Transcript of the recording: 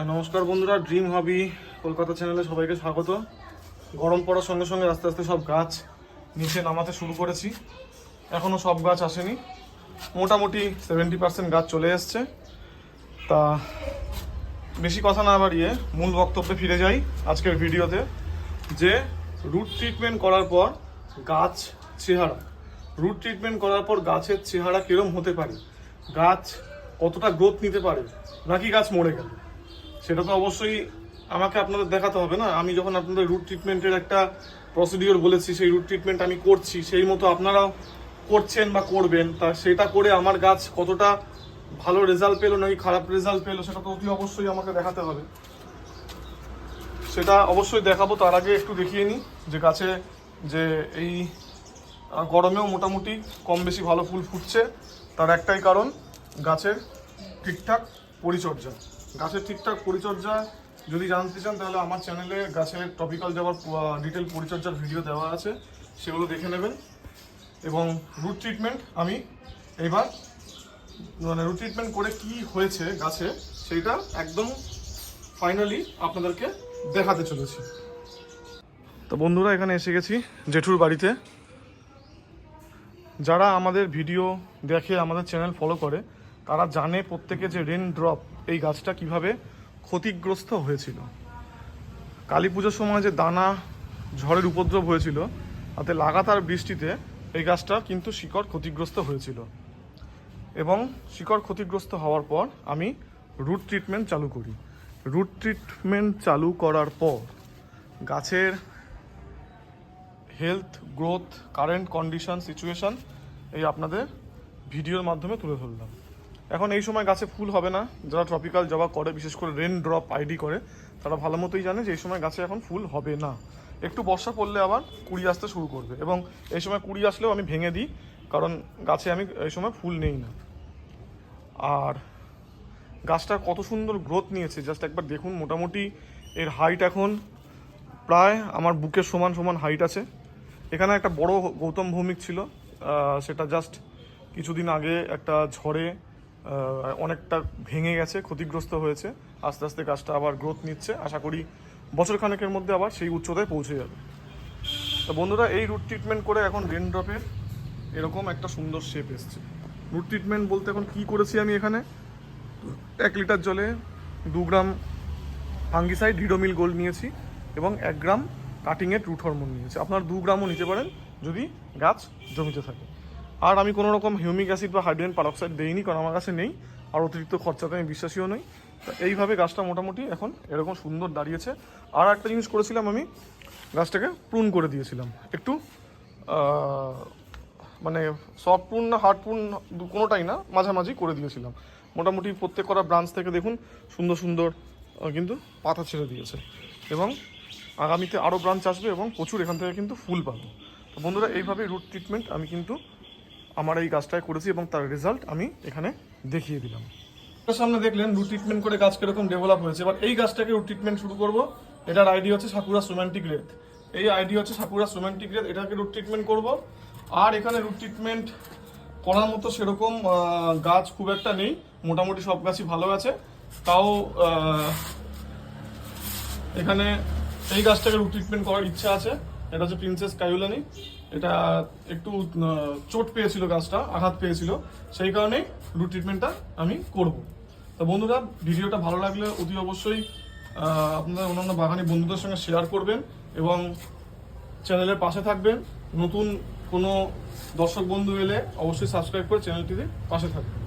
নমস্কার বন্ধুরা ড্রিম হবি কলকাতা চ্যানেলে সবাইকে স্বাগত। গরম পড়ার সঙ্গে সঙ্গে আস্তে আস্তে সব গাছ নিচে নামাতে শুরু করেছি। এখনও সব গাছ আসেনি। মোটামুটি সেভেন্টি পার্সেন্ট গাছ চলে এসছে। তা বেশি কথা না বাড়িয়ে মূল বক্তব্যে ফিরে যাই আজকের ভিডিওতে, যে রুট ট্রিটমেন্ট করার পর গাছ চেহারা। রুট ট্রিটমেন্ট করার পর গাছের চেহারা কিরম হতে পারে? গাছ কতটা গ্রোথ নিতে পারে? নাকি গাছ মরে গেল? সেটা তো অবশ্যই আমাকে আপনাদের দেখাতে হবে না। আমি যখন আপনাদের রুট ট্রিটমেন্টের একটা প্রসিডিওর বলেছি, সেই রুট ট্রিটমেন্ট আমি করছি, সেই মতো আপনারাও করছেন বা করবেন, তা সেটা করে আমার গাছ কতটা ভালো রেজাল্ট পেল নাকি খারাপ রেজাল্ট পেল, সেটা তো অতি অবশ্যই আমাকে দেখাতে হবে। সেটা অবশ্যই দেখাবো, তার আগে একটু দেখিয়ে নিই যে গাছে যে এই গরমেও মোটামুটি কম বেশি ভালো ফুল ফুটছে, তার একটাই কারণ গাছের ঠিকঠাক পরিচর্যা। গাছের ঠিকঠাক পরিচর্যা যদি জানতে চান, তাহলে আমার চ্যানেলে গাছের টপিক্যাল যাওয়ার ডিটেল পরিচর্যার ভিডিও দেওয়া আছে। সেগুলো দেখে নেবেন। এবং রুট ট্রিটমেন্ট আমি এবার মানে রুট ট্রিটমেন্ট করে কি হয়েছে গাছে, সেইটা একদম ফাইনালি আপনাদেরকে দেখাতে চলেছি। তো বন্ধুরা, এখানে এসে গেছি জেঠুর বাড়িতে। যারা আমাদের ভিডিও দেখে আমাদের চ্যানেল ফলো করে তারা জানে প্রত্যেকে যে রেন ড্রপ এই গাছটা কীভাবে ক্ষতিগ্রস্ত হয়েছিল। কালী পুজোর সময় যে দানা, ঝড়ের উপদ্রব হয়েছিল, তাতে লাগাতার বৃষ্টিতে এই গাছটা কিন্তু শিকড় ক্ষতিগ্রস্ত হয়েছিল। এবং শিকড় ক্ষতিগ্রস্ত হওয়ার পর আমি রুট ট্রিটমেন্ট চালু করি। রুট ট্রিটমেন্ট চালু করার পর গাছের health growth current condition situation এই আপনাদের ভিডিওর মাধ্যমে তুলে ধরলাম। এখন এই সময় গাছে ফুল হবে না। যারা ট্রপিক্যাল জবা করে, বিশেষ করে রেন ড্রপ আইডি করে, তারা ভালো মতোই জানে যে এই সময় গাছে এখন ফুল হবে না। একটু বর্ষা পড়লে আবার কুড়ি আসতে শুরু করবে এবং এই সময় কুড়ি আসলেও আমি ভেঙে দিই, কারণ গাছে আমি এই সময় ফুল নেই না। আর গাছটা কত সুন্দর গ্রোথ নিয়েছে জাস্ট একবার দেখুন, মোটামুটি এর হাইট এখন প্রায় আমার বুকের সমান সমান হাইট আছে। এখানে একটা বড় গৌতম ভৌমিক ছিল সেটা জাস্ট কিছুদিন আগে একটা ঝড়ে অনেকটা ভেঙে গেছে, ক্ষতিগ্রস্ত হয়েছে। আস্তে আস্তে গাছটা আবার গ্রোথ নিচ্ছে। আশা করি বছর খানেকের মধ্যে আবার সেই উচ্চতায় পৌঁছে যাবে। তো বন্ধুরা, এই রুট ট্রিটমেন্ট করে এখন রেন ড্রপের এরকম একটা সুন্দর শেপ এসছে। রুট ট্রিটমেন্ট বলতে এখন কি করেছি আমি এখানে? এক লিটার জলে দু গ্রাম ফাঙ্গিসাইড হিডোমিল গোল্ড নিয়েছি এবং এক গ্রাম কাটিংয়ের রুট হরমোন নিয়েছি। আপনার দু গ্রামও নিতে পারেন যদি গাছ জমিতে থাকে। আর আমি কোনো রকম হিউমিক অ্যাসিড বা হাইড্রোজেন পারক্সাইড দেইনি, কারণ আমার কাছে নেই, আর অতিরিক্ত খরচাতে আমি বিশ্বাসীও নই। তা এইভাবে গাছটা মোটামুটি এখন এরকম সুন্দর দাঁড়িয়েছে। আর একটা জিনিস করেছিলাম আমি, গাছটাকে প্রুন করে দিয়েছিলাম। একটু মানে সফট প্রুন না হার্ড প্রুন কোনোটাই না, মাঝামাঝি করে দিয়েছিলাম। মোটামুটি প্রত্যেক করা ব্রাঞ্চ থেকে দেখুন, সুন্দর সুন্দর কিন্তু পাতা ছেড়ে দিয়েছে। এবং আগামীতে আরও ব্রাঞ্চ আসবে এবং প্রচুর এখান থেকে কিন্তু ফুল পাবো। তো বন্ধুরা, এইভাবে রুট ট্রিটমেন্ট আমি কিন্তু আমার এই গাছটায় করেছি এবং তার রেজাল্ট আমি এখানে দেখিয়ে দিলাম। সামনে দেখলেন রুট ট্রিটমেন্ট করে গাছ কীরকম ডেভেলপ হয়েছে। এবার এই গাছটাকে রুট ট্রিটমেন্ট শুরু করব। এটার আইডি হচ্ছে সাকুরা রোম্যান্টিক রেড এই আইডি হচ্ছে সাকুরা রোম্যান্টিক রেড এটাকে রুট ট্রিটমেন্ট করব। আর এখানে রুট ট্রিটমেন্ট করার মতো সেরকম গাছ খুব একটা নেই। মোটামুটি সব গাছই ভালো আছে। তাও এখানে এই গাছটাকে রুট ট্রিটমেন্ট করার ইচ্ছা আছে। এটা হচ্ছে প্রিন্সেস কায়ুলানি এটা একটু চোট পেয়েছিল গাছটা আঘাত পেয়েছিল, সেই কারণে রুট ট্রিটমেন্টটা আমি করব। তো বন্ধুরা, ভিডিওটা ভালো লাগলে অতি অবশ্যই আপনাদের অন্যান্য বাগানি বন্ধুদের সঙ্গে শেয়ার করবেন এবং চ্যানেলের পাশে থাকবেন। নতুন কোনো দর্শক বন্ধু এলে অবশ্যই সাবস্ক্রাইব করে চ্যানেলটিতে পাশে থাকবেন।